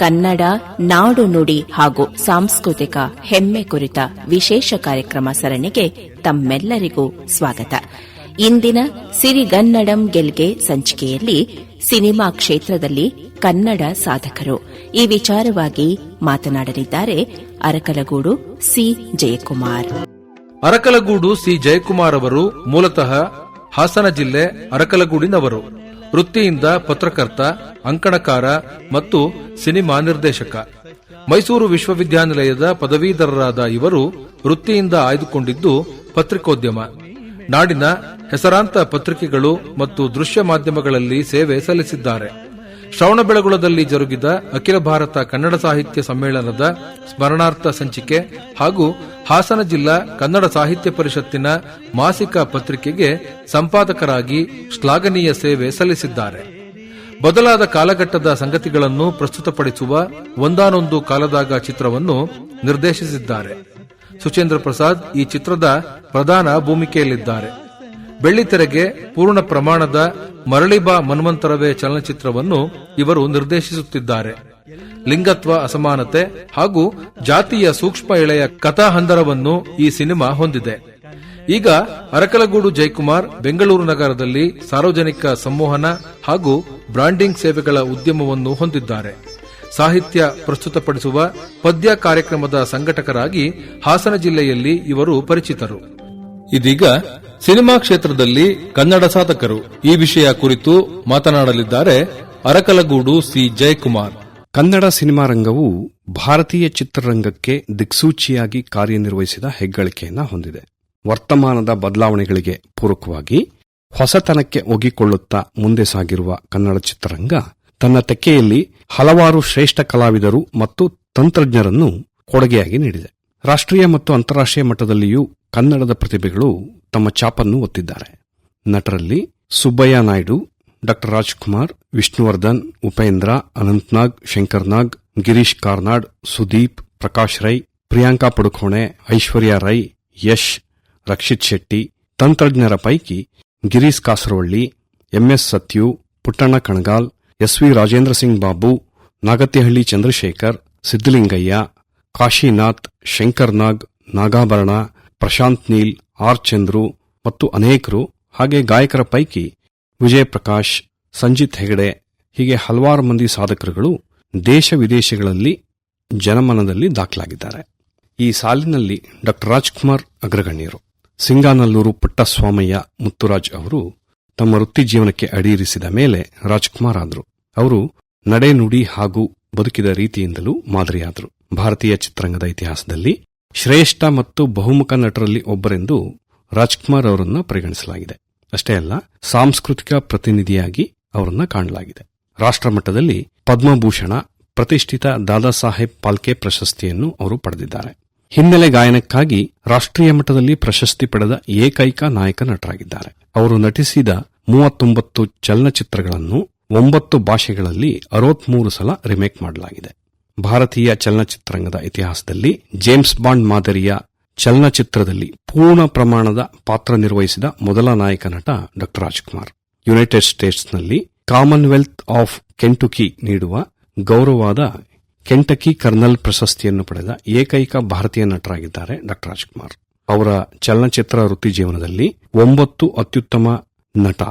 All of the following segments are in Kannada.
ಕನ್ನಡ, ನಾಡು ನುಡಿ ಹಾಗೂ ಸಾಂಸ್ಕೃತಿಕ ಹೆಮ್ಮೆ ಕುರಿತ ವಿಶೇಷ ಕಾರ್ಯಕ್ರಮ ಸರಣಿಗೆ ತಮ್ಮೆಲ್ಲರಿಗೂ ಸ್ವಾಗತ. ಇಂದಿನ ಸಿರಿಗನ್ನಡಂ ಗೆಲ್ಗೆ ಸಂಚಿಕೆಯಲ್ಲಿ ಸಿನಿಮಾ ಕ್ಷೇತ್ರದಲ್ಲಿ ಕನ್ನಡ ಸಾಧಕರು. ಈ ವಿಚಾರವಾಗಿ ಮಾತನಾಡಲಿದ್ದಾರೆ ಅರಕಲಗೂಡು ಸಿ ಜಯಕುಮಾರ್. ಅರಕಲಗೂಡು ಸಿ ಜಯಕುಮಾರ್ ಅವರು ಮೂಲತಃ ಹಾಸನ ಜಿಲ್ಲೆ ಅರಕಲಗೂಡಿನವರು. ವೃತ್ತಿಯಿಂದ ಪತ್ರಕರ್ತ, ಅಂಕಣಕಾರ ಮತ್ತು ಸಿನಿಮಾ ನಿರ್ದೇಶಕ. ಮೈಸೂರು ವಿಶ್ವವಿದ್ಯಾನಿಲಯದ ಪದವೀಧರರಾದ ಇವರು ವೃತ್ತಿಯಿಂದ ಆಯ್ದುಕೊಂಡಿದ್ದು ಪತ್ರಿಕೋದ್ಯಮ. ನಾಡಿನ ಹೆಸರಾಂತ ಪತ್ರಿಕೆಗಳು ಮತ್ತು ದೃಶ್ಯ ಮಾಧ್ಯಮಗಳಲ್ಲಿ ಸೇವೆ ಸಲ್ಲಿಸಿದ್ದಾರೆ. ಶ್ರವಣಬೆಳಗೊಳದಲ್ಲಿ ಜರುಗಿದ ಅಖಿಲ ಭಾರತ ಕನ್ನಡ ಸಾಹಿತ್ಯ ಸಮ್ಮೇಳನದ ಸ್ಮರಣಾರ್ಥ ಸಂಚಿಕೆ ಹಾಗೂ ಹಾಸನ ಜಿಲ್ಲಾ ಕನ್ನಡ ಸಾಹಿತ್ಯ ಪರಿಷತ್ತಿನ ಮಾಸಿಕ ಪತ್ರಿಕೆಗೆ ಸಂಪಾದಕರಾಗಿ ಶ್ಲಾಘನೀಯ ಸೇವೆ ಸಲ್ಲಿಸಿದ್ದಾರೆ. ಬದಲಾದ ಕಾಲಘಟ್ಟದ ಸಂಗತಿಗಳನ್ನು ಪ್ರಸ್ತುತಪಡಿಸುವ ಒಂದಾನೊಂದು ಕಾಲದಾಗ ಚಿತ್ರವನ್ನು ನಿರ್ದೇಶಿಸಿದ್ದಾರೆ. ಸುಚೇಂದ್ರ ಪ್ರಸಾದ್ ಈ ಚಿತ್ರದ ಪ್ರಧಾನ ಭೂಮಿಕೆಯಲ್ಲಿದ್ದಾರೆ. ಬೆಳ್ಳಿತೆರೆಗೆ ಪೂರ್ಣ ಪ್ರಮಾಣದ ಮರಳಿಬಾ ಮನ್ವಂತರವೇ ಚಲನಚಿತ್ರವನ್ನು ಇವರು ನಿರ್ದೇಶಿಸುತ್ತಿದ್ದಾರೆ. ಲಿಂಗತ್ವ, ಅಸಮಾನತೆ ಹಾಗೂ ಜಾತಿಯ ಸೂಕ್ಷ್ಮ ಎಳೆಯ ಕಥಾಹಂದರವನ್ನು ಈ ಸಿನಿಮಾ ಹೊಂದಿದೆ. ಈಗ ಅರಕಲಗೂಡು ಜಯಕುಮಾರ್ ಬೆಂಗಳೂರು ನಗರದಲ್ಲಿ ಸಾರ್ವಜನಿಕ ಸಂವಹನ ಹಾಗೂ ಬ್ರಾಂಡಿಂಗ್ ಸೇವೆಗಳ ಉದ್ಯಮವನ್ನು ಹೊಂದಿದ್ದಾರೆ. ಸಾಹಿತ್ಯ ಪ್ರಸ್ತುತಪಡಿಸುವ ಪದ್ಯ ಕಾರ್ಯಕ್ರಮದ ಸಂಘಟಕರಾಗಿ ಹಾಸನ ಜಿಲ್ಲೆಯಲ್ಲಿ ಇವರು ಪರಿಚಿತರು. ಇದೀಗ ಸಿನಿಮಾ ಕ್ಷೇತ್ರದಲ್ಲಿ ಕನ್ನಡ ಸಾಧಕರು ಈ ವಿಷಯ ಕುರಿತು ಮಾತನಾಡಲಿದ್ದಾರೆ ಅರಕಲಗೂಡು ಸಿ ಜಯಕುಮಾರ್. ಕನ್ನಡ ಸಿನಿಮಾ ರಂಗವು ಭಾರತೀಯ ಚಿತ್ರರಂಗಕ್ಕೆ ದಿಕ್ಸೂಚಿಯಾಗಿ ಕಾರ್ಯನಿರ್ವಹಿಸಿದ ಹೆಗ್ಗಳಿಕೆಯನ್ನು ಹೊಂದಿದೆ. ವರ್ತಮಾನದ ಬದಲಾವಣೆಗಳಿಗೆ ಪೂರಕವಾಗಿ ಹೊಸತನಕ್ಕೆ ಒಗ್ಗಿಕೊಳ್ಳುತ್ತಾ ಮುಂದೆ ಸಾಗಿರುವ ಕನ್ನಡ ಚಿತ್ರರಂಗ ತನ್ನ ತೆಕ್ಕೆಯಲ್ಲಿ ಹಲವಾರು ಶ್ರೇಷ್ಠ ಕಲಾವಿದರು ಮತ್ತು ತಂತ್ರಜ್ಞರನ್ನು ಕೊಡುಗೆಯಾಗಿ ನೀಡಿದೆ. ರಾಷ್ಟ್ರೀಯ ಮತ್ತು ಅಂತಾರಾಷ್ಟ್ರೀಯ ಮಟ್ಟದಲ್ಲಿಯೂ ಕನ್ನಡದ ಪ್ರತಿಭೆಗಳು ತಮ್ಮ ಚಾಪನ್ನು ಒತ್ತಿದ್ದಾರೆ. ನಟರಲ್ಲಿ ಸುಬ್ಬಯ್ಯ ನಾಯ್ಡು, ಡಾ. ರಾಜ್ಕುಮಾರ್, ವಿಷ್ಣುವರ್ಧನ್, ಉಪೇಂದ್ರ, ಅನಂತ್ನಾಗ್ ಶಂಕರ್ನಾಗ್ ಗಿರೀಶ್ ಕಾರ್ನಾಡ್, ಸುದೀಪ್, ಪ್ರಕಾಶ್ ರೈ, ಪ್ರಿಯಾಂಕಾ ಪಡುಕೋಣೆ, ಐಶ್ವರ್ಯ ರೈ, ಯಶ್, ರಕ್ಷಿತ್ ಶೆಟ್ಟಿ, ತಂತ್ರಜ್ಞರ ಪೈಕಿ Girish Kasaravalli M S Sathyu, Puttanna Kanagal, S V Rajendra Singh Babu, Nagathihalli Chandrashekar Siddalingaiah Kashinath Shankar Nag Nagabharana, Prashanth Neel R Chandru ಮತ್ತು ಅನೇಕರು, ಹಾಗೆ ಗಾಯಕರ ಪೈಕಿ ವಿಜಯ್ ಪ್ರಕಾಶ್ ಸಂಜಿತ್ ಹೆಗಡೆ, ಹೀಗೆ ಹಲವಾರು ಮಂದಿ ಸಾಧಕರುಗಳು ದೇಶ ವಿದೇಶಗಳಲ್ಲಿ ಜನಮನದಲ್ಲಿ ದಾಖಲಾಗಿದ್ದಾರೆ. ಈ ಸಾಲಿನಲ್ಲಿ ಡಾ. ರಾಜ್ಕುಮಾರ್ ಅಗ್ರಗಣ್ಯರು, ಸಿಂಗಾನಲ್ಲೂರು ಪುಟ್ಟಸ್ವಾಮಯ್ಯ ಮುತ್ತುರಾಜ್ ಅವರು ತಮ್ಮ ವೃತ್ತಿ ಜೀವನಕ್ಕೆ ಅಡಿಯಿರಿಸಿದ ಮೇಲೆ ರಾಜ್ಕುಮಾರ್ ಆದರು. ಅವರು ನಡೆ ನುಡಿ ಹಾಗೂ ಬದುಕಿದ ರೀತಿಯಿಂದಲೂ ಮಾದರಿಯಾದರು. ಭಾರತೀಯ ಚಿತ್ರರಂಗದ ಇತಿಹಾಸದಲ್ಲಿ ಶ್ರೇಷ್ಠ ಮತ್ತು ಬಹುಮುಖ ನಟರಲ್ಲಿ ಒಬ್ಬರೆಂದು ರಾಜ್ಕುಮಾರ್ ಅವರನ್ನು ಪರಿಗಣಿಸಲಾಗಿದೆ. ಅಷ್ಟೇ ಅಲ್ಲ, ಸಾಂಸ್ಕೃತಿಕ ಪ್ರತಿನಿಧಿಯಾಗಿ ಅವರನ್ನು ಕಾಣಲಾಗಿದೆ. ರಾಷ್ಟ್ರಮಟ್ಟದಲ್ಲಿ ಪದ್ಮಭೂಷಣ, ಪ್ರತಿಷ್ಠಿತ ದಾದಾ ಸಾಹೇಬ್ ಪಾಲ್ಕೆ ಪ್ರಶಸ್ತಿಯನ್ನು ಅವರು ಪಡೆದಿದ್ದಾರೆ. ಹಿನ್ನೆಲೆ ಗಾಯನಕ್ಕಾಗಿ ರಾಷ್ಟ್ರೀಯ ಮಟ್ಟದಲ್ಲಿ ಪ್ರಶಸ್ತಿ ಪಡೆದ ಏಕೈಕ ನಾಯಕ ನಟರಾಗಿದ್ದಾರೆ. ಅವರು ನಟಿಸಿದ ಮೂವತ್ತೊಂಬತ್ತು ಚಲನಚಿತ್ರಗಳನ್ನು ಒಂಬತ್ತು ಭಾಷೆಗಳಲ್ಲಿ ಅರವತ್ಮೂರು ಸಲ ರಿಮೇಕ್ ಮಾಡಲಾಗಿದೆ. ಭಾರತೀಯ ಚಲನಚಿತ್ರರಂಗದ ಇತಿಹಾಸದಲ್ಲಿ ಜೇಮ್ಸ್ ಬಾಂಡ್ ಮಾದರಿಯ ಚಲನಚಿತ್ರದಲ್ಲಿ ಪೂರ್ಣ ಪ್ರಮಾಣದ ಪಾತ್ರ ನಿರ್ವಹಿಸಿದ ಮೊದಲ ನಾಯಕ ನಟ ಡಾ. ರಾಜ್ಕುಮಾರ್. ಯುನೈಟೆಡ್ ಸ್ಟೇಟ್ಸ್ನಲ್ಲಿ ಕಾಮನ್ವೆಲ್ತ್ ಆಫ್ ಕೆಂಟುಕಿ ನೀಡುವ ಗೌರವವಾದ ಕೆಂಟಕಿ ಕರ್ನಲ್ ಪ್ರಶಸ್ತಿಯನ್ನು ಪಡೆದ ಏಕೈಕ ಭಾರತೀಯ ನಟರಾಗಿದ್ದಾರೆ ಡಾ. ರಾಜ್ಕುಮಾರ್. ಅವರ ಚಲನಚಿತ್ರ ವೃತ್ತಿ ಜೀವನದಲ್ಲಿ ಒಂಬತ್ತು ಅತ್ಯುತ್ತಮ ನಟ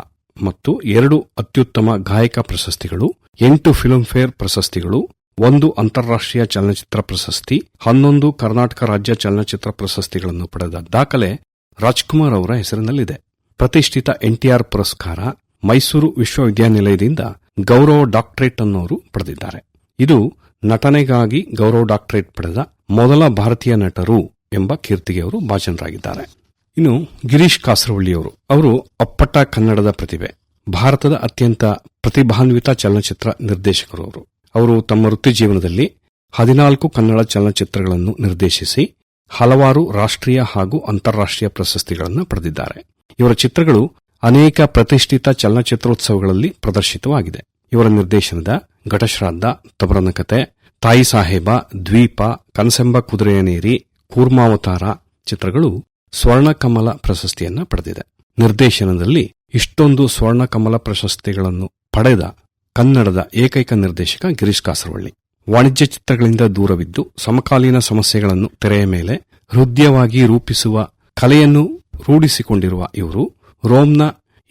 ಮತ್ತು ಎರಡು ಅತ್ಯುತ್ತಮ ಗಾಯಕ ಪ್ರಶಸ್ತಿಗಳು, ಎಂಟು ಫಿಲ್ಮ್ಫೇರ್ ಪ್ರಶಸ್ತಿಗಳು ಒಂದು ಅಂತಾರಾಷ್ಟ್ರೀಯ ಚಲನಚಿತ್ರ ಪ್ರಶಸ್ತಿ, ಹನ್ನೊಂದು ಕರ್ನಾಟಕ ರಾಜ್ಯ ಚಲನಚಿತ್ರ ಪ್ರಶಸ್ತಿಗಳನ್ನು ಪಡೆದ ದಾಖಲೆ ರಾಜ್ಕುಮಾರ್ ಅವರ ಹೆಸರಿನಲ್ಲಿದೆ. ಪ್ರತಿಷ್ಠಿತ ಎನ್ಟಿಆರ್ ಪುರಸ್ಕಾರ ಮೈಸೂರು ವಿಶ್ವವಿದ್ಯಾನಿಲಯದಿಂದ ಗೌರವ ಡಾಕ್ಟರೇಟ್ ಅನ್ನೋರು ಪಡೆದಿದ್ದಾರೆ. ಇದು ನಟನೆಗಾಗಿ ಗೌರವ ಡಾಕ್ಟರೇಟ್ ಪಡೆದ ಮೊದಲ ಭಾರತೀಯ ನಟರು ಎಂಬ ಕೀರ್ತಿಗೆ ಅವರು ಭಾಜನರಾಗಿದ್ದಾರೆ. ಇನ್ನು ಗಿರೀಶ್ ಕಾಸರವಳ್ಳಿಯವರು, ಅವರು ಅಪ್ಪಟ್ಟ ಕನ್ನಡದ ಪ್ರತಿಭೆ, ಭಾರತದ ಅತ್ಯಂತ ಪ್ರತಿಭಾನ್ವಿತ ಚಲನಚಿತ್ರ ನಿರ್ದೇಶಕರು ಅವರು. ಅವರು ತಮ್ಮ ವೃತ್ತಿ ಜೀವನದಲ್ಲಿ ಹದಿನಾಲ್ಕು ಕನ್ನಡ ಚಲನಚಿತ್ರಗಳನ್ನು ನಿರ್ದೇಶಿಸಿ ಹಲವಾರು ರಾಷ್ಟ್ರೀಯ ಹಾಗೂ ಅಂತಾರಾಷ್ಟ್ರೀಯ ಪ್ರಶಸ್ತಿಗಳನ್ನು ಪಡೆದಿದ್ದಾರೆ. ಇವರ ಚಿತ್ರಗಳು ಅನೇಕ ಪ್ರತಿಷ್ಠಿತ ಚಲನಚಿತ್ರೋತ್ಸವಗಳಲ್ಲಿ ಪ್ರದರ್ಶಿತವಾಗಿದೆ. ಇವರ ನಿರ್ದೇಶನದ ಘಟಶ್ರಾದ್ದ, ತಬರನಕತೆ, ತಾಯಿ ಸಾಹೇಬ, ದ್ವೀಪ, ಕನಸೆಂಬ ಕುದುರೆಯನೇರಿ ಕೂರ್ಮಾವತಾರ ಚಿತ್ರಗಳು ಸ್ವರ್ಣಕಮಲ ಪ್ರಶಸ್ತಿಯನ್ನು ಪಡೆದಿದೆ. ನಿರ್ದೇಶನದಲ್ಲಿ ಇಷ್ಟೊಂದು ಸ್ವರ್ಣಕಮಲ ಪ್ರಶಸ್ತಿಗಳನ್ನು ಪಡೆದ ಕನ್ನಡದ ಏಕೈಕ ನಿರ್ದೇಶಕ ಗಿರೀಶ್ ಕಾಸರವಳ್ಳಿ. ವಾಣಿಜ್ಯ ಚಿತ್ರಗಳಿಂದ ದೂರವಿದ್ದು ಸಮಕಾಲೀನ ಸಮಸ್ಯೆಗಳನ್ನು ತೆರೆಯ ಮೇಲೆ ಹೃದಯವಾಗಿ ರೂಪಿಸುವ ಕಲೆಯನ್ನು ರೂಢಿಸಿಕೊಂಡಿರುವ ಇವರು ರೋಮ್ನ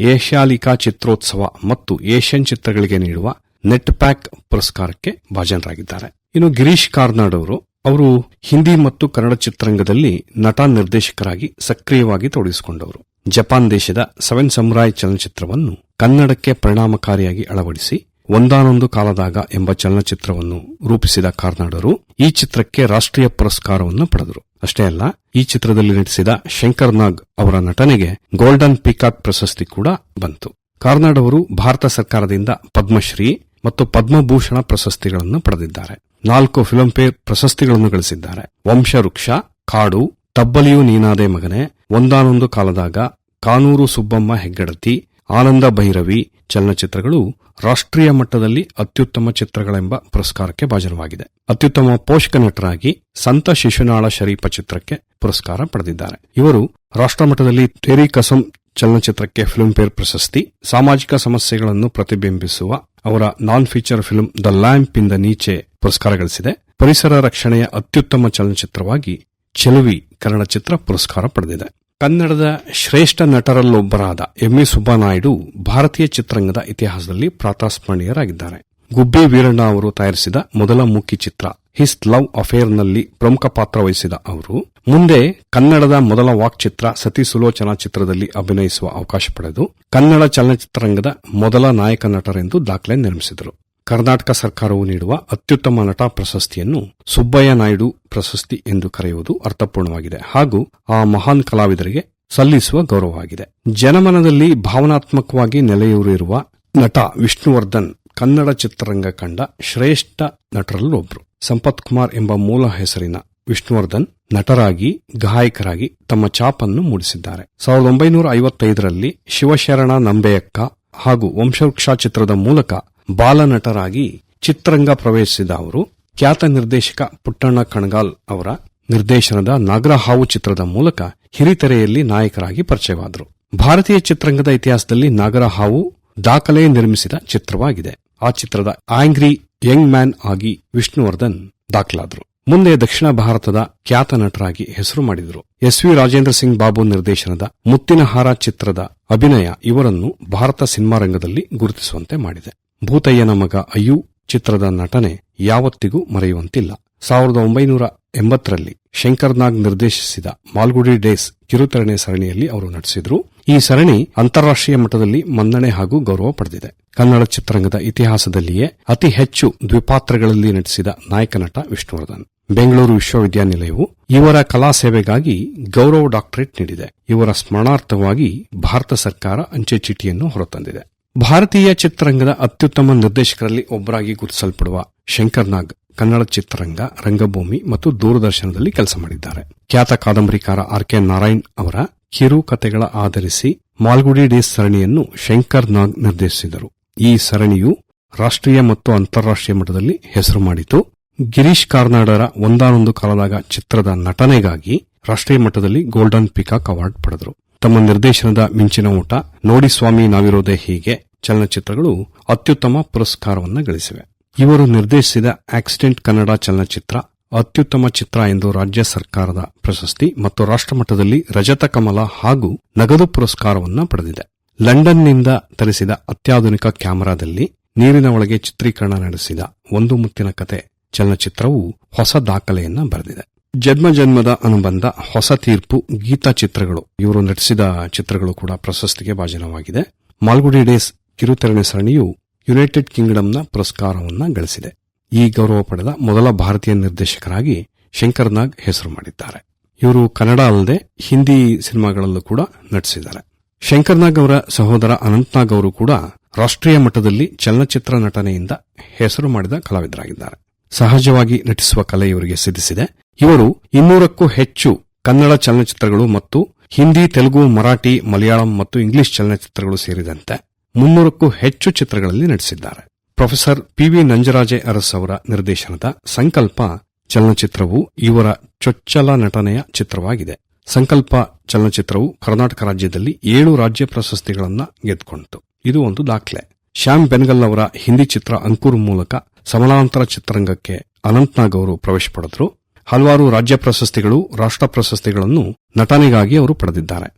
ಏಷ್ಯಾಲಿಕಾ ಚಿತ್ರೋತ್ಸವ ಮತ್ತು ಏಷ್ಯನ್ ಚಿತ್ರಗಳಿಗೆ ನೀಡುವ ನೆಟ್ ಪ್ಯಾಕ್ ಪುರಸ್ಕಾರಕ್ಕೆ ಭಾಜನರಾಗಿದ್ದಾರೆ. ಇನ್ನು ಗಿರೀಶ್ ಕಾರ್ನಾಡ್ ಅವರು ಅವರು ಹಿಂದಿ ಮತ್ತು ಕನ್ನಡ ಚಿತ್ರರಂಗದಲ್ಲಿ ನಟ ನಿರ್ದೇಶಕರಾಗಿ ಸಕ್ರಿಯವಾಗಿ ತೊಡಗಿಸಿಕೊಂಡವರು. ಜಪಾನ್ ದೇಶದ ಸೆವೆನ್ ಸಮುರಾಯ್ ಚಲನಚಿತ್ರವನ್ನು ಕನ್ನಡಕ್ಕೆ ಪರಿಣಾಮಕಾರಿಯಾಗಿ ಅಳವಡಿಸಿ ಒಂದಾನೊಂದು ಕಾಲದಾಗ ಎಂಬ ಚಲನಚಿತ್ರವನ್ನು ರೂಪಿಸಿದ ಕಾರ್ನಾಡರು ಈ ಚಿತ್ರಕ್ಕೆ ರಾಷ್ಟ್ರೀಯ ಪುರಸ್ಕಾರವನ್ನು ಪಡೆದರು. ಅಷ್ಟೇ ಅಲ್ಲ, ಈ ಚಿತ್ರದಲ್ಲಿ ನಟಿಸಿದ ಶಂಕರ್ ನಾಗ್ ಅವರ ನಟನೆಗೆ ಗೋಲ್ಡನ್ ಪಿಕಾಕ್ ಪ್ರಶಸ್ತಿ ಕೂಡ ಬಂತು. ಕಾರ್ನಾಡ್ ಅವರು ಭಾರತ ಸರ್ಕಾರದಿಂದ ಪದ್ಮಶ್ರೀ ಮತ್ತು ಪದ್ಮಭೂಷಣ ಪ್ರಶಸ್ತಿಗಳನ್ನು ಪಡೆದಿದ್ದಾರೆ. ನಾಲ್ಕು ಫಿಲ್ಮ್ಫೇರ್ ಪ್ರಶಸ್ತಿಗಳನ್ನು ಗಳಿಸಿದ್ದಾರೆ. ವಂಶವೃಕ್ಷ, ಕಾಡು, ತಬ್ಬಲಿಯು ನೀನಾದೆ ಮಗನೆ, ಒಂದಾನೊಂದು ಕಾಲದಾಗ ಕಾನೂರು ಸುಬ್ಬಮ್ಮ ಹೆಗ್ಗಡತಿ ಆನಂದ ಭೈರವಿ ಚಲನಚಿತ್ರಗಳು ರಾಷ್ಟ್ರೀಯ ಮಟ್ಟದಲ್ಲಿ ಅತ್ಯುತ್ತಮ ಚಿತ್ರಗಳೆಂಬ ಪುರಸ್ಕಾರಕ್ಕೆ ಭಾಜನವಾಗಿದೆ. ಅತ್ಯುತ್ತಮ ಪೋಷಕ ನಟರಾಗಿ ಸಂತ ಶಿಶುನಾಳ ಶರೀಫ ಚಿತ್ರಕ್ಕೆ ಪುರಸ್ಕಾರ ಪಡೆದಿದ್ದಾರೆ. ಇವರು ರಾಷ್ಟ್ರಮಟ್ಟದಲ್ಲಿ ತೆರಿ ಕಸಂ ಚಲನಚಿತ್ರಕ್ಕೆ ಫಿಲ್ಮ್ಫೇರ್ ಪ್ರಶಸ್ತಿ, ಸಾಮಾಜಿಕ ಸಮಸ್ಯೆಗಳನ್ನು ಪ್ರತಿಬಿಂಬಿಸುವ ಅವರ non feature film The Lamp in the Niche ಪುರಸ್ಕಾರ ಗಳಿಸಿದೆ. ಪರಿಸರ ರಕ್ಷಣೆಯ ಅತ್ಯುತ್ತಮ ಚಲನಚಿತ್ರವಾಗಿ ಚೆಲುವಿ ಕನ್ನಡ ಚಿತ್ರ ಪುರಸ್ಕಾರ ಪಡೆದಿದೆ. ಕನ್ನಡದ ಶ್ರೇಷ್ಠ ನಟರಲ್ಲೊಬ್ಬರಾದ ಎಂ ಎ ಸುಬ್ಬನಾಯ್ಡು ಭಾರತೀಯ ಚಿತ್ರರಂಗದ ಇತಿಹಾಸದಲ್ಲಿ ಪ್ರಾತಸ್ಮರಣೀಯರಾಗಿದ್ದಾರೆ. ಗುಬ್ಬಿ ವೀರಣ್ಣ ಅವರು ತಯಾರಿಸಿದ ಮೊದಲ ಮುಖ್ಯ ಚಿತ್ರ, ಹಿಸ್ ಲವ್ ಅಫೇರ್ನಲ್ಲಿ ಪ್ರಮುಖ ಪಾತ್ರ ವಹಿಸಿದ ಅವರು, ಮುಂದೆ ಕನ್ನಡದ ಮೊದಲ ವಾಕ್ ಚಿತ್ರ ಸತಿ ಸುಲೋಚನಾ ಚಿತ್ರದಲ್ಲಿ ಅಭಿನಯಿಸುವ ಅವಕಾಶ ಪಡೆದು ಕನ್ನಡ ಚಲನಚಿತ್ರರಂಗದ ಮೊದಲ ನಾಯಕ ನಟರೆಂದು ದಾಖಲೆ ನಿರ್ಮಿಸಿದರು. ಕರ್ನಾಟಕ ಸರ್ಕಾರವು ನೀಡುವ ಅತ್ಯುತ್ತಮ ನಟ ಪ್ರಶಸ್ತಿಯನ್ನು ಸುಬ್ಬಯ್ಯ ನಾಯ್ಡು ಪ್ರಶಸ್ತಿ ಎಂದು ಕರೆಯುವುದು ಅರ್ಥಪೂರ್ಣವಾಗಿದೆ ಹಾಗೂ ಆ ಮಹಾನ್ ಕಲಾವಿದರಿಗೆ ಸಲ್ಲಿಸುವ ಗೌರವವಾಗಿದೆ ಜನಮನದಲ್ಲಿ ಭಾವನಾತ್ಮಕವಾಗಿ ನೆಲೆಯೂರಿರುವ ನಟ ವಿಷ್ಣುವರ್ಧನ್ ಕನ್ನಡ ಚಿತ್ರರಂಗ ಕಂಡ ಶ್ರೇಷ್ಠ ನಟರಲ್ಲೊಬ್ರು. ಸಂಪತ್ ಕುಮಾರ್ ಎಂಬ ಮೂಲ ಹೆಸರಿನ ವಿಷ್ಣುವರ್ಧನ್ ನಟರಾಗಿ, ಗಾಯಕರಾಗಿ ತಮ್ಮ ಚಾಪನ್ನು ಮೂಡಿಸಿದ್ದಾರೆ. ಸಾವಿರದ ಒಂಬೈನೂರ ಐವತ್ತೈದರಲ್ಲಿ ಶಿವಶರಣ ನಂಬೆಯಕ್ಕ ಹಾಗೂ ವಂಶವೃಕ್ಷ ಚಿತ್ರದ ಮೂಲಕ ಬಾಲನಟರಾಗಿ ಚಿತ್ರರಂಗ ಪ್ರವೇಶಿಸಿದ ಅವರು, ಖ್ಯಾತ ನಿರ್ದೇಶಕ ಪುಟ್ಟಣ್ಣ ಕಣಗಾಲ್ ಅವರ ನಿರ್ದೇಶನದ ನಾಗರಹಾವು ಚಿತ್ರದ ಮೂಲಕ ಹಿರಿತೆರೆಯಲ್ಲಿ ನಾಯಕರಾಗಿ ಪರಿಚಯವಾದರು. ಭಾರತೀಯ ಚಿತ್ರರಂಗದ ಇತಿಹಾಸದಲ್ಲಿ ನಾಗರಹಾವು ದಾಖಲೆ ನಿರ್ಮಿಸಿದ ಚಿತ್ರವಾಗಿದೆ. ಆ ಚಿತ್ರದ ಆಂಗ್ರಿ ಯಂಗ್ ಮ್ಯಾನ್ ಆಗಿ ವಿಷ್ಣುವರ್ಧನ್ ದಾಖಲಾದರು. ಮುಂದೆ ದಕ್ಷಿಣ ಭಾರತದ ಖ್ಯಾತ ನಟರಾಗಿ ಹೆಸರು ಮಾಡಿದರು. ಎಸ್ ವಿ ರಾಜೇಂದ್ರ ಸಿಂಗ್ ಬಾಬು ನಿರ್ದೇಶನದ ಮುತ್ತಿನ ಹಾರ ಚಿತ್ರದ ಅಭಿನಯ ಇವರನ್ನು ಭಾರತ ಸಿನಿಮಾ ರಂಗದಲ್ಲಿ ಗುರುತಿಸುವಂತೆ ಮಾಡಿದೆ. ಭೂತಯ್ಯನ ಮಗ ಅಯ್ಯು ಚಿತ್ರದ ನಟನೆ ಯಾವತ್ತಿಗೂ ಮರೆಯುವಂತಿಲ್ಲ. ಸಾವಿರದ ಒಂಬೈನೂರ ಎಂಬತ್ತರಲ್ಲಿ ಶಂಕರ್ ನಾಗ್ ನಿರ್ದೇಶಿಸಿದ ಮಾಲ್ಗುಡಿ ಡೇಸ್ ಕಿರುತೆರಣೆ ಸರಣಿಯಲ್ಲಿ ಅವರು ನಟಿಸಿದ್ರು. ಈ ಸರಣಿ ಅಂತಾರಾಷ್ಟ್ರೀಯ ಮಟ್ಟದಲ್ಲಿ ಮನ್ನಣೆ ಹಾಗೂ ಗೌರವ ಪಡೆದಿದೆ. ಕನ್ನಡ ಚಿತ್ರರಂಗದ ಇತಿಹಾಸದಲ್ಲಿಯೇ ಅತಿ ಹೆಚ್ಚು ದ್ವಿಪಾತ್ರಗಳಲ್ಲಿ ನಟಿಸಿದ ನಾಯಕ ನಟ ವಿಷ್ಣುವರ್ಧನ್. ಬೆಂಗಳೂರು ವಿಶ್ವವಿದ್ಯಾನಿಲಯವು ಇವರ ಕಲಾ ಸೇವೆಗಾಗಿ ಗೌರವ ಡಾಕ್ಟರೇಟ್ ನೀಡಿದೆ. ಇವರ ಸ್ಮರಣಾರ್ಥವಾಗಿ ಭಾರತ ಸರ್ಕಾರ ಅಂಚೆ ಚೀಟಿಯನ್ನು ಹೊರತಂದಿದೆ. ಭಾರತೀಯ ಚಿತ್ರರಂಗದ ಅತ್ಯುತ್ತಮ ನಿರ್ದೇಶಕರಲ್ಲಿ ಒಬ್ಬರಾಗಿ ಗುರುತಿಸಲ್ಪಡುವ ಶಂಕರ್ ನಾಗ್ ಕನ್ನಡ ಚಿತ್ರರಂಗ, ರಂಗಭೂಮಿ ಮತ್ತು ದೂರದರ್ಶನದಲ್ಲಿ ಕೆಲಸ ಮಾಡಿದ್ದಾರೆ. ಖ್ಯಾತ ಕಾದಂಬರಿಕಾರ ಆರ್ ಕೆ ನಾರಾಯಣ್ ಅವರ ಕಿರು ಕಥೆಗಳ ಆಧರಿಸಿ ಮಾಲ್ಗುಡಿ ಡೇಸ್ ಸರಣಿಯನ್ನು ಶಂಕರ್ ನಾಗ್ ನಿರ್ದೇಶಿಸಿದರು. ಈ ಸರಣಿಯು ರಾಷ್ಟ್ರೀಯ ಮತ್ತು ಅಂತಾರಾಷ್ಟ್ರೀಯ ಮಟ್ಟದಲ್ಲಿ ಹೆಸರು ಮಾಡಿತು. ಗಿರೀಶ್ ಕಾರ್ನಾಡರ ಒಂದಾನೊಂದು ಕಾಲದಾಗ ಚಿತ್ರದ ನಟನೆಗಾಗಿ ರಾಷ್ಟ್ರೀಯ ಮಟ್ಟದಲ್ಲಿ ಗೋಲ್ಡನ್ ಪಿಕಾಕ್ ಅವಾರ್ಡ್ ಪಡೆದರು. ತಮ್ಮ ನಿರ್ದೇಶನದ ಮಿಂಚಿನ ಊಟ. ನೋಡಿ ಸ್ವಾಮಿ, ನಾವಿರೋದೇ ಹೀಗೆ. ಚಲನಚಿತ್ರಗಳು ಅತ್ಯುತ್ತಮ ಪುರಸ್ಕಾರವನ್ನು ಗಳಿಸಿವೆ. ಇವರು ನಿರ್ದೇಶಿಸಿದ ಆಕ್ಸಿಡೆಂಟ್ ಕನ್ನಡ ಚಲನಚಿತ್ರ, ಅತ್ಯುತ್ತಮ ಚಿತ್ರ ಎಂದು ರಾಜ್ಯ ಸರ್ಕಾರದ ಪ್ರಶಸ್ತಿ ಮತ್ತು ರಾಷ್ಟ್ರಮಟ್ಟದಲ್ಲಿ ರಜತ ಕಮಲ ಹಾಗೂ ನಗದು ಪುರಸ್ಕಾರವನ್ನು ಪಡೆದಿದೆ. ಲಂಡನ್ನಿಂದ ತರಿಸಿದ ಅತ್ಯಾಧುನಿಕ ಕ್ಯಾಮೆರಾದಲ್ಲಿ ನೀರಿನ ಒಳಗೆ ಚಿತ್ರೀಕರಣ ನಡೆಸಿದ ಒಂದು ಮುತ್ತಿನ ಕತೆ ಚಲನಚಿತ್ರವು ಹೊಸ ದಾಖಲೆಯನ್ನ ಬರೆದಿದೆ. ಜನ್ಮ ಜನ್ಮದ ಅನುಬಂಧ, ಹೊಸ ತೀರ್ಪು, ಗೀತಾ ಚಿತ್ರಗಳು. ಇವರು ನಟಿಸಿದ ಚಿತ್ರಗಳು ಕೂಡ ಪ್ರಶಸ್ತಿಗೆ ಭಾಜನವಾಗಿದೆ. ಮಾಲ್ಗುಡಿ ಡೇಸ್ ಕಿರುತೆರಣೆ ಸರಣಿಯು ಯುನೈಟೆಡ್ ಕಿಂಗ್ಡಮ್ನ ಪುರಸ್ಕಾರವನ್ನ ಗಳಿಸಿದೆ. ಈ ಗೌರವ ಪಡೆದ ಮೊದಲ ಭಾರತೀಯ ನಿರ್ದೇಶಕರಾಗಿ ಶಂಕರ್ ನಾಗ್ ಹೆಸರು ಮಾಡಿದ್ದಾರೆ. ಇವರು ಕನ್ನಡ ಅಲ್ಲದೆ ಹಿಂದಿ ಸಿನಿಮಾಗಳಲ್ಲೂ ಕೂಡ ನಟಿಸಿದ್ದಾರೆ. ಶಂಕರ್ ನಾಗ್ ಅವರ ಸಹೋದರ ಅನಂತನಾಗ್ ಅವರು ಕೂಡ ರಾಷ್ಟ್ರೀಯ ಮಟ್ಟದಲ್ಲಿ ಚಲನಚಿತ್ರ ನಟನೆಯಿಂದ ಹೆಸರು ಮಾಡಿದ ಕಲಾವಿದರಾಗಿದ್ದಾರೆ. ಸಹಜವಾಗಿ ನಟಿಸುವ ಕಲೆ ಇವರಿಗೆ ಸಿದ್ಧಿಸಿದೆ. ಇವರು ಇನ್ನೂರಕ್ಕೂ ಹೆಚ್ಚು ಕನ್ನಡ ಚಲನಚಿತ್ರಗಳು ಮತ್ತು ಹಿಂದಿ, ತೆಲುಗು, ಮರಾಠಿ, ಮಲಯಾಳಂ ಮತ್ತು ಇಂಗ್ಲಿಷ್ ಚಲನಚಿತ್ರಗಳು ಸೇರಿದಂತೆ ಮುನ್ನೂರಕ್ಕೂ ಹೆಚ್ಚು ಚಿತ್ರಗಳಲ್ಲಿ ನಟಿಸಿದ್ದಾರೆ. ಪ್ರೊಫೆಸರ್ ಪಿವಿ ನಂಜರಾಜೆ ಅರಸ್ ಅವರ ನಿರ್ದೇಶನದ ಸಂಕಲ್ಪ ಚಲನಚಿತ್ರವು ಇವರ ಚೊಚ್ಚಲ ನಟನೆಯ ಚಿತ್ರವಾಗಿದೆ. ಸಂಕಲ್ಪ ಚಲನಚಿತ್ರವು ಕರ್ನಾಟಕ ರಾಜ್ಯದಲ್ಲಿ ಏಳು ರಾಜ್ಯ ಪ್ರಶಸ್ತಿಗಳನ್ನು ಗೆದ್ದುಕೊಂಡಿತು ಇದು ಒಂದು ದಾಖಲೆ. ಶ್ಯಾಮ್ ಬೆನ್ಗಲ್ ಅವರ ಹಿಂದಿ ಚಿತ್ರ ಅಂಕುರ್ ಮೂಲಕ ಸಮಾನಾಂತರ ಚಿತ್ರರಂಗಕ್ಕೆ ಅನಂತ್ನಾಗ್ ಅವರು ಪ್ರವೇಶ ಪಡೆದರು. ಹಲವಾರು ರಾಜ್ಯ ಪ್ರಶಸ್ತಿಗಳು, ರಾಷ್ಟ್ರ ಪ್ರಶಸ್ತಿಗಳನ್ನು ನಟನೆಗಾಗಿ ಅವರು ಪಡೆದಿದ್ದಾರೆ.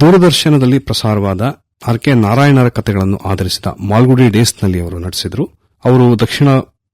ದೂರದರ್ಶನದಲ್ಲಿ ಪ್ರಸಾರವಾದ ಆರ್ ಕೆ ನಾರಾಯಣರ ಕಥೆಗಳನ್ನು ಆಧರಿಸಿದ ಮಾಲ್ಗುಡಿ ಡೇಸ್ನಲ್ಲಿ ಅವರು ನಟಿಸಿದರು. ಅವರು ದಕ್ಷಿಣ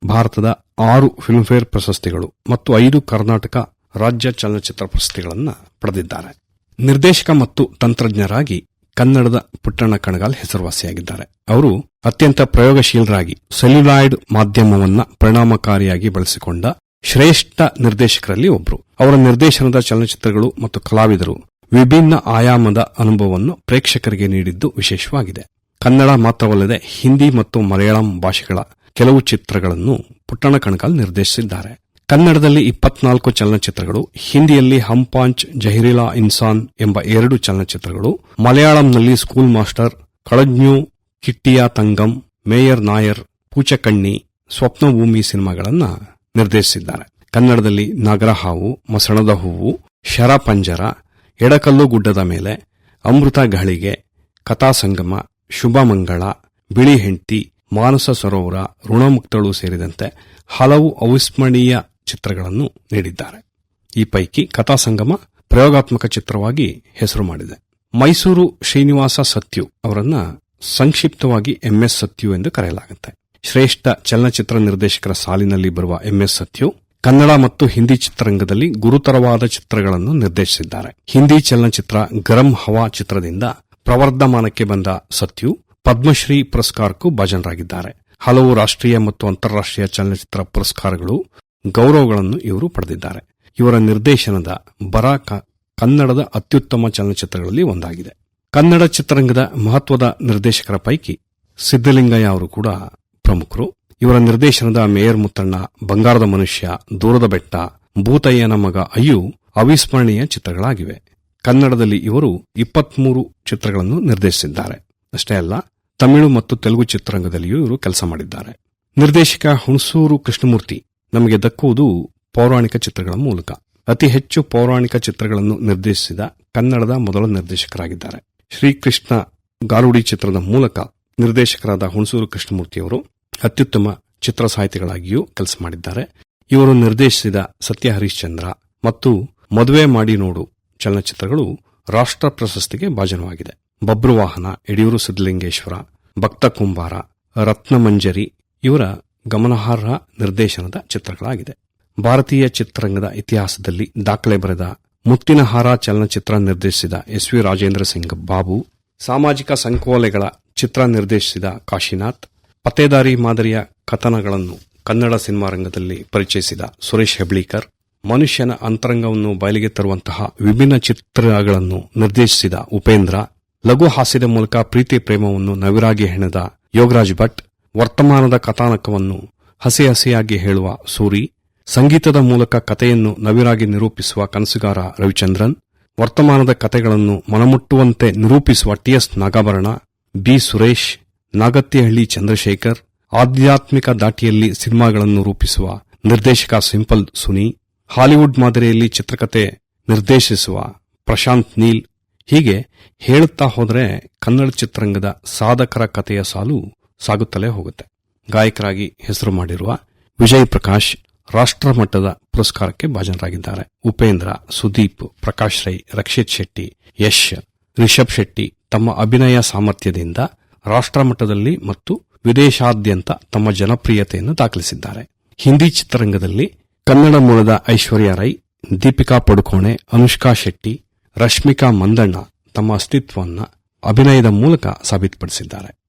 ಭಾರತದ ಆರು ಫಿಲ್ಮ್ಫೇರ್ ಪ್ರಶಸ್ತಿಗಳು ಮತ್ತು ಐದು ಕರ್ನಾಟಕ ರಾಜ್ಯ ಚಲನಚಿತ್ರ ಪ್ರಶಸ್ತಿಗಳನ್ನು ಪಡೆದಿದ್ದಾರೆ. ನಿರ್ದೇಶಕ ಮತ್ತು ತಂತ್ರಜ್ಞರಾಗಿ ಕನ್ನಡದ ಪುಟ್ಟಣ್ಣ ಕಣಗಾಲ್ ಹೆಸರುವಾಸಿಯಾಗಿದ್ದಾರೆ. ಅವರು ಅತ್ಯಂತ ಪ್ರಯೋಗಶೀಲರಾಗಿ ಸೆಲ್ಯುಲಾಯ್ಡ್ ಮಾಧ್ಯಮವನ್ನ ಪರಿಣಾಮಕಾರಿಯಾಗಿ ಬಳಸಿಕೊಂಡ ಶ್ರೇಷ್ಠ ನಿರ್ದೇಶಕರಲ್ಲಿ ಒಬ್ಬರು ಅವರ ನಿರ್ದೇಶನದ ಚಲನಚಿತ್ರಗಳು ಮತ್ತು ಕಲಾವಿದರು ವಿಭಿನ್ನ ಆಯಾಮದ ಅನುಭವವನ್ನು ಪ್ರೇಕ್ಷಕರಿಗೆ ನೀಡಿದ್ದು ವಿಶೇಷವಾಗಿದೆ. ಕನ್ನಡ ಮಾತ್ರವಲ್ಲದೆ ಹಿಂದಿ ಮತ್ತು ಮಲಯಾಳಂ ಭಾಷೆಗಳ ಕೆಲವು ಚಿತ್ರಗಳನ್ನು ಪುಟ್ಟಣ ಕಣಕಾಲ್ ನಿರ್ದೇಶಿಸಿದ್ದಾರೆ. ಕನ್ನಡದಲ್ಲಿ ಇಪ್ಪತ್ನಾಲ್ಕು ಚಲನಚಿತ್ರಗಳು, ಹಿಂದಿಯಲ್ಲಿ ಹಂಪಾಂಚ್, ಜಹಿರಿಲಾ ಇನ್ಸಾನ್ ಎಂಬ ಎರಡು ಚಲನಚಿತ್ರಗಳು, ಮಲಯಾಳಂನಲ್ಲಿ School Master Kalanju, Kittiya Thangam, Mayor Nair, Poochakanni, Swapnabhoomi ಸಿನಿಮಾಗಳನ್ನ ನಿರ್ದೇಶಿಸಿದ್ದಾರೆ. ಕನ್ನಡದಲ್ಲಿ ನಾಗರಹಾವು ಮಸಣದ ಹೂವು, ಶರಪಂಜರ, ಎಡಕಲ್ಲು ಗುಡ್ಡದ ಮೇಲೆ ಅಮೃತ ಗಳಿಗೆ ಕಥಾಸಂಗಮ ಶುಭಮಂಗಳ ಬಿಳಿ ಹೆಂಡತಿ, ಮಾನಸ ಸರೋವರ, ಋಣಮುಕ್ತಳು ಸೇರಿದಂತೆ ಹಲವು ಅವಿಸ್ಮರಣೀಯ ಚಿತ್ರಗಳನ್ನು ನೀಡಿದ್ದಾರೆ. ಈ ಪೈಕಿ ಕಥಾಸಂಗಮ ಪ್ರಯೋಗಾತ್ಮಕ ಚಿತ್ರವಾಗಿ ಹೆಸರು ಮಾಡಿದೆ. ಮೈಸೂರು ಶ್ರೀನಿವಾಸ ಸತ್ಯು ಅವರನ್ನ ಸಂಕ್ಷಿಪ್ತವಾಗಿ ಎಂಎಸ್ ಸತ್ಯು ಎಂದು ಕರೆಯಲಾಗುತ್ತೆ. ಶ್ರೇಷ್ಠ ಚಲನಚಿತ್ರ ನಿರ್ದೇಶಕರ ಸಾಲಿನಲ್ಲಿ ಬರುವ ಎಂಎಸ್ ಸತ್ಯು, ಕನ್ನಡ ಮತ್ತು ಹಿಂದಿ ಚಿತ್ರರಂಗದಲ್ಲಿ ಗುರುತರವಾದ ಚಿತ್ರಗಳನ್ನು ನಿರ್ದೇಶಿಸಿದ್ದಾರೆ. ಹಿಂದಿ ಚಲನಚಿತ್ರ ಗರಂ ಹವಾ ಚಿತ್ರದಿಂದ ಪ್ರವರ್ಧಮಾನಕ್ಕೆ ಬಂದ ಸತ್ಯು ಪದ್ಮಶ್ರೀ ಪುರಸ್ಕಾರಕ್ಕೂ ಭಾಜನರಾಗಿದ್ದಾರೆ. ಹಲವು ರಾಷ್ಟ್ರೀಯ ಮತ್ತು ಅಂತಾರಾಷ್ಟ್ರೀಯ ಚಲನಚಿತ್ರ ಪುರಸ್ಕಾರಗಳು ಗೌರವಗಳನ್ನು ಇವರು ಪಡೆದಿದ್ದಾರೆ. ಇವರ ನಿರ್ದೇಶನದ ಬರ ಕನ್ನಡದ ಅತ್ಯುತ್ತಮ ಚಲನಚಿತ್ರಗಳಲ್ಲಿ ಒಂದಾಗಿದೆ. ಕನ್ನಡ ಚಿತ್ರರಂಗದ ಮಹತ್ವದ ನಿರ್ದೇಶಕರ ಪೈಕಿ ಸಿದ್ದಲಿಂಗಯ್ಯ ಅವರು ಕೂಡ ಪ್ರಮುಖರು. ಇವರ ನಿರ್ದೇಶನದ ಮೇಯರ್ ಮುತ್ತಣ್ಣ, ಬಂಗಾರದ ಮನುಷ್ಯ, ದೂರದ ಬೆಟ್ಟ, ಭೂತಯ್ಯನ ಮಗ ಅಯ್ಯು ಅವಿಸ್ಮರಣೀಯ ಚಿತ್ರಗಳಾಗಿವೆ. ಕನ್ನಡದಲ್ಲಿ ಇವರು ಇಪ್ಪತ್ಮೂರು ಚಿತ್ರಗಳನ್ನು ನಿರ್ದೇಶಿಸಿದ್ದಾರೆ. ಅಷ್ಟೇ ಅಲ್ಲ, ತಮಿಳು ಮತ್ತು ತೆಲುಗು ಚಿತ್ರರಂಗದಲ್ಲಿಯೂ ಇವರು ಕೆಲಸ ಮಾಡಿದ್ದಾರೆ. ನಿರ್ದೇಶಕ ಹುಣಸೂರು ಕೃಷ್ಣಮೂರ್ತಿ, ನಮಗೆ ದಕ್ಕುವುದು ಪೌರಾಣಿಕ ಚಿತ್ರಗಳ ಮೂಲಕ. ಅತಿ ಹೆಚ್ಚು ಪೌರಾಣಿಕ ಚಿತ್ರಗಳನ್ನು ನಿರ್ದೇಶಿಸಿದ ಕನ್ನಡದ ಮೊದಲ ನಿರ್ದೇಶಕರಾಗಿದ್ದಾರೆ. ಶ್ರೀಕೃಷ್ಣ ಗಾರುಡಿ ಚಿತ್ರದ ಮೂಲಕ ನಿರ್ದೇಶಕರಾದ ಹುಣಸೂರು ಕೃಷ್ಣಮೂರ್ತಿಯವರು ಅತ್ಯುತ್ತಮ ಚಿತ್ರ ಸಾಹಿತಿಗಳಾಗಿಯೂ ಕೆಲಸ ಮಾಡಿದ್ದಾರೆ. ಇವರು ನಿರ್ದೇಶಿಸಿದ ಸತ್ಯ ಹರಿಶ್ಚಂದ್ರ ಮತ್ತು ಮದುವೆ ಮಾಡಿ ನೋಡು ಚಲನಚಿತ್ರಗಳು ರಾಷ್ಟ್ರ ಪ್ರಶಸ್ತಿಗೆ ಭಾಜನವಾಗಿದೆ. ಬಬ್ರುವಾಹನ ಯಡಿಯೂರು ಸಿದ್ದಲಿಂಗೇಶ್ವರ ಭಕ್ತ ಕುಂಬಾರ ರತ್ನಮಂಜರಿ ಇವರ ಗಮನಾರ್ಹ ನಿರ್ದೇಶನದ ಚಿತ್ರಗಳಾಗಿದೆ. ಭಾರತೀಯ ಚಿತ್ರರಂಗದ ಇತಿಹಾಸದಲ್ಲಿ ದಾಖಲೆ ಬರೆದ ಮುತ್ತಿನಹಾರ ಚಲನಚಿತ್ರ ನಿರ್ದೇಶಿಸಿದ ಎಸ್ ವಿ ರಾಜೇಂದ್ರ ಸಿಂಗ್ ಬಾಬು, ಸಾಮಾಜಿಕ ಸಂಕೋಲೆಗಳ ಚಿತ್ರ ನಿರ್ದೇಶಿಸಿದ ಕಾಶಿನಾಥ್ ಪತ್ತೇದಾರಿ ಮಾದರಿಯ ಕಥನಗಳನ್ನು ಕನ್ನಡ ಸಿನಿಮಾ ರಂಗದಲ್ಲಿ ಪರಿಚಯಿಸಿದ ಸುರೇಶ್ ಹೆಬ್ಳೀಕರ್, ಮನುಷ್ಯನ ಅಂತರಂಗವನ್ನು ಬಯಲಿಗೆ ತರುವಂತಹ ವಿಭಿನ್ನ ಚಿತ್ರಗಳನ್ನು ನಿರ್ದೇಶಿಸಿದ ಉಪೇಂದ್ರ, ಲಘು ಹಾಸ್ಯದ ಮೂಲಕ ಪ್ರೀತಿ ಪ್ರೇಮವನ್ನು ನವಿರಾಗಿ ಹೆಣೆದ ಯೋಗರಾಜ್ ಭಟ್, ವರ್ತಮಾನದ ಕಥಾನಕವನ್ನು ಹಸಿ ಹಸಿಯಾಗಿ ಹೇಳುವ ಸೂರಿ, ಸಂಗೀತದ ಮೂಲಕ ಕಥೆಯನ್ನು ನವಿರಾಗಿ ನಿರೂಪಿಸುವ ಕನಸುಗಾರ ರವಿಚಂದ್ರನ್, ವರ್ತಮಾನದ ಕಥೆಗಳನ್ನು ಮನಮುಟ್ಟುವಂತೆ ನಿರೂಪಿಸುವ T S Nagabharana, B Suresh Nagathihalli Chandrashekar, ಆಧ್ಯಾತ್ಮಿಕ ದಾಟಿಯಲ್ಲಿ ಸಿನಿಮಾಗಳನ್ನು ರೂಪಿಸುವ ನಿರ್ದೇಶಕ ಸಿಂಪಲ್ ಸುನಿ, ಹಾಲಿವುಡ್ ಮಾದರಿಯಲ್ಲಿ ಚಿತ್ರಕಥೆ ನಿರ್ದೇಶಿಸುವ ಪ್ರಶಾಂತ್ ನೀಲ್. ಹೀಗೆ ಹೇಳುತ್ತಾ ಹೋದರೆ ಕನ್ನಡ ಚಿತ್ರರಂಗದ ಸಾಧಕರ ಕಥೆಯ ಸಾಲು ಸಾಗುತ್ತಲೇ ಹೋಗುತ್ತೆ. ಗಾಯಕರಾಗಿ ಹೆಸರು ಮಾಡಿರುವ ವಿಜಯ್ ಪ್ರಕಾಶ್ ರಾಷ್ಟ್ರಮಟ್ಟದ ಪುರಸ್ಕಾರಕ್ಕೆ ಭಾಜನರಾಗಿದ್ದಾರೆ. ಉಪೇಂದ್ರ, ಸುದೀಪ್, ಪ್ರಕಾಶ್ ರೈ, ರಕ್ಷಿತ್ ಶೆಟ್ಟಿ, ಯಶ್, ರಿಷಬ್ ಶೆಟ್ಟಿ ತಮ್ಮ ಅಭಿನಯ ಸಾಮರ್ಥ್ಯದಿಂದ ರಾಷ್ಟ್ರ ಮಟ್ಟದಲ್ಲಿ ಮತ್ತು ವಿದೇಶಾದ್ಯಂತ ತಮ್ಮ ಜನಪ್ರಿಯತೆಯನ್ನು ದಾಖಲಿಸಿದ್ದಾರೆ. ಹಿಂದಿ ಚಿತ್ರರಂಗದಲ್ಲಿ ಕನ್ನಡ ಮೂಲದ ಐಶ್ವರ್ಯ ರೈ, ದೀಪಿಕಾ ಪಡುಕೋಣೆ, ಅನುಷ್ಕಾ ಶೆಟ್ಟಿ, ರಶ್ಮಿಕಾ ಮಂದಣ್ಣ ತಮ್ಮ ಅಸ್ತಿತ್ವವನ್ನು ಅಭಿನಯದ ಮೂಲಕ ಸಾಬೀತುಪಡಿಸಿದ್ದಾರೆ.